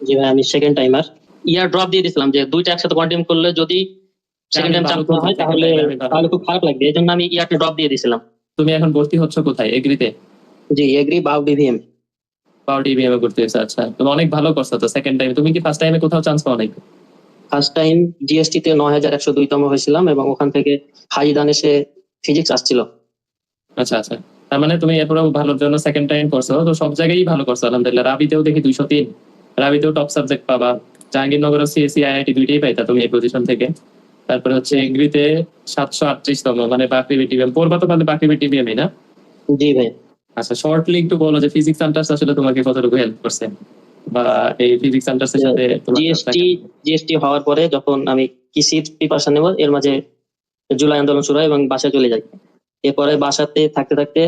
জি ভাই আমি second timer ইয়ার drop দিয়ে দিছিলাম যে দুইটা একসাথে কন্টিনিউ করলে যদি সেকেন্ড টাইম চান্স হয় তাহলে তাহলে খুব খারাপ লাগবে। এই জন্য আমি ইয়ারটা ড্রপ দিয়ে দিছিলাম। তুমি এখন ভর্তি হচ্ছ কোথায়? এগ্রিতে জি এগ্রি বাউ ডিভিএম পাওয়ার টিভিএম এ হয়েছে আচ্ছা। তুমি অনেক ভালো করছ তো সেকেন্ড টাইম তুমি কি ফার্স্ট টাইমে কোথাও চান্স পাও নাই ফার্স্ট টাইম জিএসটি তে নয় হাজার একশো দুইতম হয়েছিলাম এবং ওখান থেকে হাইদান এসে ফিজিক্স আসছিল। আচ্ছা আচ্ছা। তার মানে তুমি এরপরেও ভালোর জন্য সেকেন্ড টাইম করছ তো সব জায়গায় ভালো করছ আলহামদুলিল্লাহ। রাবিতেও দেখি দুইশো তিন। রাবিতেও টপ সাবজেক্ট পাবা। জাহাঙ্গীরনগর সিএসসি আইআইটি দুইটাই পাইতা তুমি এই পজিশন থেকে। তারপরে হচ্ছে এগ্রিতে সাতশো আটত্রিশতম মানে বাকরি বিটিভিএম পড়বা তো পারলে বাকরি বিটিভিএম না? জি ভাই। আচ্ছা শর্টলি একটু বলো যে ফিজিক্স সেন্টার্স আসলে তোমাকে কতটুকু হেল্প করছে? বা এই ফিজিক্স সেন্টার্স এর সাথে জিএসটি জিএসটি হওয়ার পরে যখন আমি কৃষির প্রিপারেশন নেব এর মাঝে জুলাই আন্দোলন শুরু হয় এবং বাসায় চলে যাই। এরপরে বাসাতে থাকতে থাকতে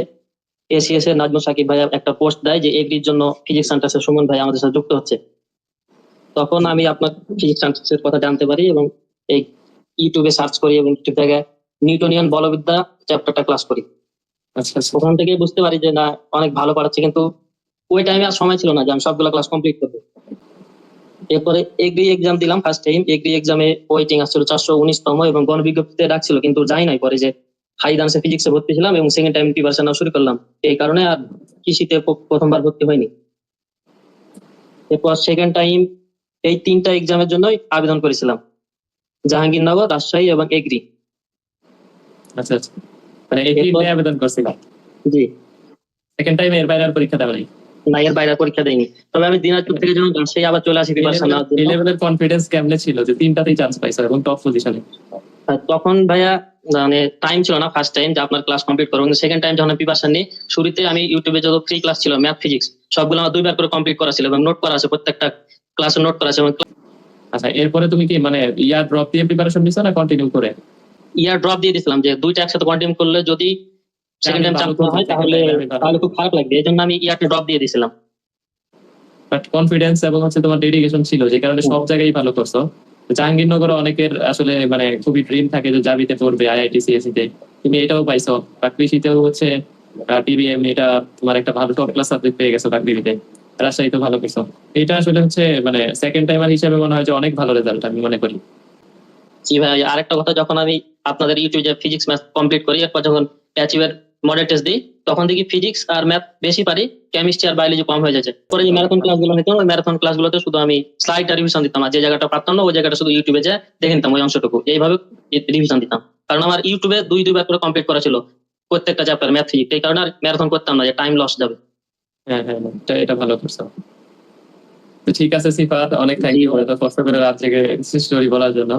এসিএস এর নাজমুল সাকিব ভাই একটা পোস্ট দেয় যে এগ্রির জন্য ফিজিক্স সেন্টার্সের সুমন ভাই আমাদের সাথে যুক্ত হচ্ছে। তখন আমি আপনার ফিজিক্স সেন্টার্সের কথা জানতে পারি এবং এই ইউটিউবে সার্চ করি এবং ইউটিউব থেকে নিউটনিয়ান বলবিদ্যা চ্যাপ্টারটা ক্লাস করি। আচ্ছা আচ্ছা। ওখান থেকে বুঝতে পারি যে না অনেক ভালো পড়াচ্ছে কিন্তু ওই টাইমে আর সময় ছিল না যে আমি সবগুলো ক্লাস কমপ্লিট করব। এরপরে এগ্রি এক্সাম দিলাম ফার্স্ট টাইম এগ্রি এক্সামে ওয়েটিং আসছিল চারশো উনিশতম এবং গণবিজ্ঞপ্তিতে ডাকছিল কিন্তু যাই নাই পরে যে হাই ডান্সে ফিজিক্সে ভর্তি ছিলাম এবং সেকেন্ড টাইম প্রিপারেশন শুরু করলাম। এই কারণে আর কৃষিতে প্রথমবার ভর্তি হয়নি। এরপর সেকেন্ড টাইম এই তিনটা এক্সামের জন্যই আবেদন করেছিলাম। জাহাঙ্গীরনগর রাজশাহী এবং এগ্রি। আচ্ছা আচ্ছা। মানে এরপর- আবেদন করছিলাম। জি। সেকেন্ড টাইম এর বাইরে আর পরীক্ষা দেওয়া নাই না এর বাইরে পরীক্ষা দেয়নি। তবে আমি দিনাজপুর থেকে যখন রাজশাহী আবার চলে আসি প্রিপারেশন নেওয়ার জন্য। ইলেভেনের কনফিডেন্স কেমনে ছিল যে তিনটাতেই চান্স পাইছো এবং টপ পজিশনে তখন ভাইয়া মানে টাইম ছিল না ফার্স্ট টাইম যে আপনার ক্লাস কমপ্লিট করব সেকেন্ড টাইম যখন প্রিপারেশন নিই শুরুতে আমি ইউটিউবে যত ফ্রি ক্লাস ছিল ম্যাথ ফিজিক্স সবগুলো আমার দুইবার করে কমপ্লিট করা ছিল এবং নোট করা আছে প্রত্যেকটা ক্লাসে নোট করা আছে এবং আচ্ছা এরপরে তুমি কি মানে ইয়ার ড্রপ দিয়ে প্রিপারেশন নিছো না কন্টিনিউ করে? ইয়ার ড্রপ দিয়ে দিছিলাম যে দুইটা একসাথে কন্টিনিউ করলে যদি সেকেন্ড টাইম চান্স হয় তাহলে তাহলে। খুব খারাপ লাগবে। এই জন্য আমি ইয়ারটা ড্রপ দিয়ে দিছিলাম। বাট কনফিডেন্স এবং হচ্ছে তোমার ডেডিকেশন ছিল যে কারণে সব জায়গায় ভালো করছ। জাহাঙ্গীরনগরে অনেকের আসলে মানে খুবই ড্রিম থাকে যে জাবিতে পড়বে আইআইটি সিএসসি তে। তুমি এটাও পাইছো। বা কৃষিতেও হচ্ছে টিবিএম এটা তোমার একটা ভালো টপ ক্লাস সাবজেক্ট পেয়ে গেছো চাকরিতে রাজশাহীতে ভালো করছ। এটা আসলে হচ্ছে মানে সেকেন্ড টাইমার হিসেবে মনে হয় যে অনেক ভালো রেজাল্ট আমি মনে করি। জি ভাই, আরেকটা কথা, যখন আমি আপনাদের ইউটিউবে ফিজিক্স ম্যাথ কমপ্লিট করি, এরপর যখন অ্যাচিভের মডেল টেস্ট দিই তখন দেখি ফিজিক্স আর ম্যাথ বেশি পারি কেমিস্ট্রি আর বায়োলজি কম হয়ে যাচ্ছে। পরে যে ম্যারাথন ক্লাসগুলো হতো ওই ম্যারাথন ক্লাসগুলোতে শুধু আমি স্লাইড রিভিশন দিতাম আর যে জায়গাটা পারতাম না ওই জায়গাটা শুধু ইউটিউবে যা দেখে নিতাম ওই অংশটুকু। এইভাবে রিভিশন দিতাম। কারণ আমার ইউটিউবে দুই দুইবার করে কমপ্লিট করা ছিল প্রত্যেকটা চ্যাপ্টার ম্যাথ ফিজিক্স এই কারণে আর ম্যারাথন করতাম না যে টাইম লস যাবে। হ্যাঁ হ্যাঁ হ্যাঁ, এটা ভালো করছ। তো ঠিক আছে সিফাত অনেক থ্যাংক ইউ কষ্ট করে রাত থেকে স্টোরি বলার জন্য।